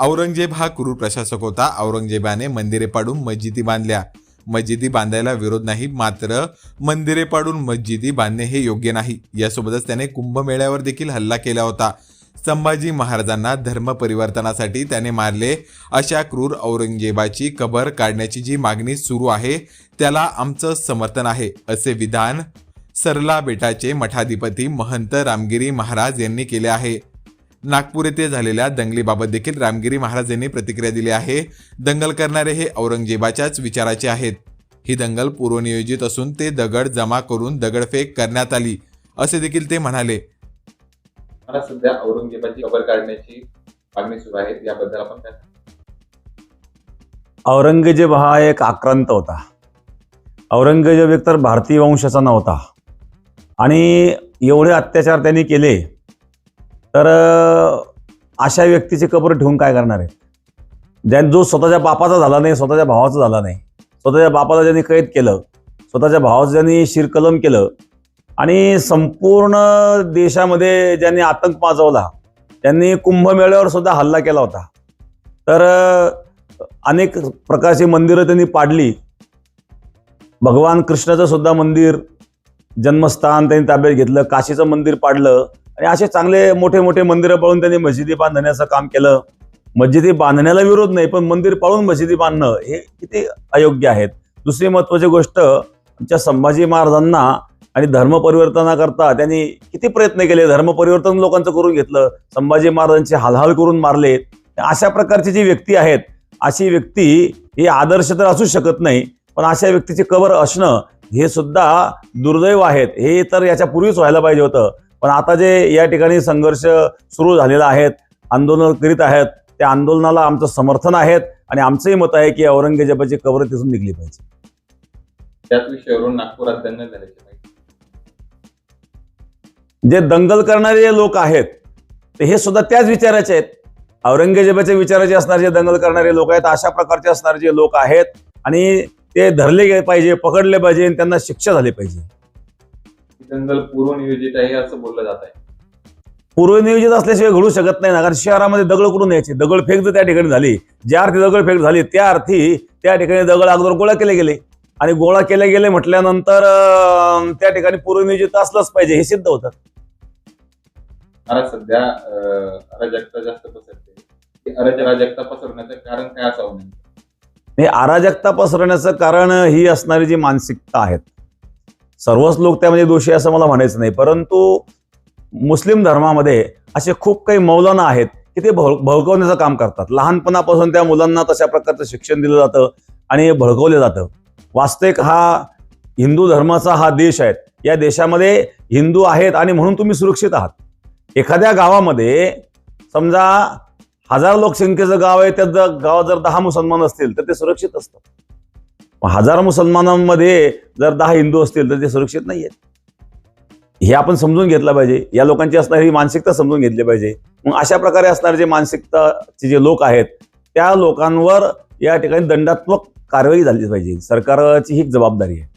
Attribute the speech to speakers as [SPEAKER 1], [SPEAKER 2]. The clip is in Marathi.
[SPEAKER 1] औरंगजेब हा क्रूर प्रशासक होता. औरंगजेबाने मंदिरे पाडून मस्जिदी बांधल्या. मस्जिदी बांधायला विरोध नाही मात्र मंदिरे पाडून मस्जिदी बांधणे हे योग्य नाही. यासोबतच त्याने कुंभमेळ्यावर देखील हल्ला केला होता. संभाजी महाराजांना धर्म परिवर्तनासाठी त्याने मारले. अशा क्रूर औरंगजेबाची कबर काढण्याची जी मागणी सुरू आहे त्याला आमचं समर्थन आहे असे विधान सरला बेटाचे मठाधिपती महंत रामगिरी महाराज यांनी केले आहे. नागपूर येथे झालेल्या दंगलीबाबत देखील रामगिरी महाराज यांनी प्रतिक्रिया दिली आहे. दंगल करणारे हे औरंगजेबाच्याच विचाराचे आहेत. ही दंगल पूर्वनियोजित असून ते दगड जमा करून दगडफेक करण्यात आली असे देखील ते म्हणाले.
[SPEAKER 2] मला सध्या औरंगजेबाची खबर काढण्याची मागणी सुरू आहे याबद्दल आपण काय?
[SPEAKER 3] औरंगजेब हा एक आक्रांत होता. औरंगजेब एकतर भारतीय वंशाचा नव्हता. आणि एवढे अत्याचार त्यांनी केले तर अशा व्यक्तीची कबर ठेवून काय करणार आहे? ज्या जो स्वतःच्या बापाचा झाला नाही स्वतःच्या भावाचा झाला नाही स्वतःच्या बापाला ज्यांनी कैद केलं स्वतःच्या भावाचं ज्यांनी शिरकलम केलं आणि संपूर्ण देशामध्ये ज्यांनी आतंक माजवला त्यांनी कुंभमेळ्यावर सुद्धा हल्ला केला होता. तर अनेक प्रकारची मंदिरं त्यांनी पाडली. भगवान कृष्णाचं सुद्धा मंदिर जन्मस्थान त्यांनी ताब्यात घेतलं काशीचं मंदिर पाडलं. आणि असे चांगले मोठे मोठे मंदिरं पाळून त्यांनी मस्जिदी बांधण्याचं काम केलं. मस्जिदी बांधण्याला विरोध नाही पण मंदिर पाळून मस्जिदी बांधणं हे किती अयोग्य आहेत? दुसरी महत्वाची गोष्ट आमच्या संभाजी महाराजांना आणि धर्म परिवर्तनाकरता त्यांनी किती प्रयत्न केले धर्मपरिवर्तन लोकांचं करून घेतलं संभाजी महाराजांचे हालहाल करून मारले. अशा प्रकारची जी व्यक्ती आहेत अशी व्यक्ती ही आदर्श तर असू शकत नाही पण अशा व्यक्तीची कबर असणं हे सुद्धा दुर्दैव आहेत. हे तर याच्या पूर्वीच व्हायला पाहिजे होतं. पण आता जे या ठिकाणी संघर्ष सुरू झालेला आहेत आंदोलन करीत आहेत त्या आंदोलनाला आमचं समर्थन आहेत आणि आमचंही मत आहे की औरंगजेबाची कबर तिथून निघली पाहिजे.
[SPEAKER 2] त्याच विषयावरून नागपुरात
[SPEAKER 3] जे दंगल करणारे जे लोक आहेत ते हे सुद्धा त्याच विचाराचे आहेत. औरंगजेबाच्या विचाराचे असणारे जे दंगल करणारे लोक आहेत अशा प्रकारचे असणारे जे लोक आहेत आणि ते धरले पाहिजे पकडले पाहिजे आणि त्यांना शिक्षा झाली पाहिजे.
[SPEAKER 2] दंगल पूर्वनियोजित आहे असं बोललं जात आहे.
[SPEAKER 3] पूर्वनियोजित असल्याशिवाय घडू शकत नाही ना कारण शहरामध्ये दगड करून यायचे? दगडफेक जर त्या ठिकाणी झाली ज्या अर्थी दगडफेक झाली त्या अर्थी त्या ठिकाणी दगड अगोदर गोळा केले गेले. आणि गोळा केले गेले म्हटल्यानंतर त्या ठिकाणी पूर्वनियोजित असलंच पाहिजे हे सिद्ध होतं.
[SPEAKER 2] सध्या अराजकता जास्त पसरते. अराज- अराजकता पसरण्याचं कारण काय असावं नेमकं?
[SPEAKER 3] हे अराजकता पसरण्याचं कारण ही असणारी जी मानसिकता आहेत सर्वच लोक त्यामध्ये दोषी असं मला म्हणायचं नाही. परंतु मुस्लिम धर्मामध्ये असे खूप काही मौलाना आहेत की ते भळ भडकवण्याचं काम करतात. लहानपणापासून त्या मुलांना तशा प्रकारचं शिक्षण दिलं जातं आणि भडकवलं जातं. वास्तविक हा हिंदू धर्माचा हा देश आहे. या देशामध्ये हिंदू आहेत आणि म्हणून तुम्ही सुरक्षित आहात. एखाद्या गावामध्ये समजा हजार लोकसंख्येचं गाव आहे त्या गावात जर दहा मुसलमान असतील तर ते सुरक्षित असतं हजार मुसलमानांमध्ये जर दहा हिंदू असतील तर ते सुरक्षित नाही आहेत हे आपण समजून घेतलं पाहिजे. या लोकांची असणारी ही मानसिकता समजून घेतली पाहिजे. मग अशा प्रकारे असणारे जे मानसिकताचे जे लोक आहेत त्या लोकांवर या ठिकाणी दंडात्मक कारवाई झाली पाहिजे. सरकारची ही जबाबदारी आहे.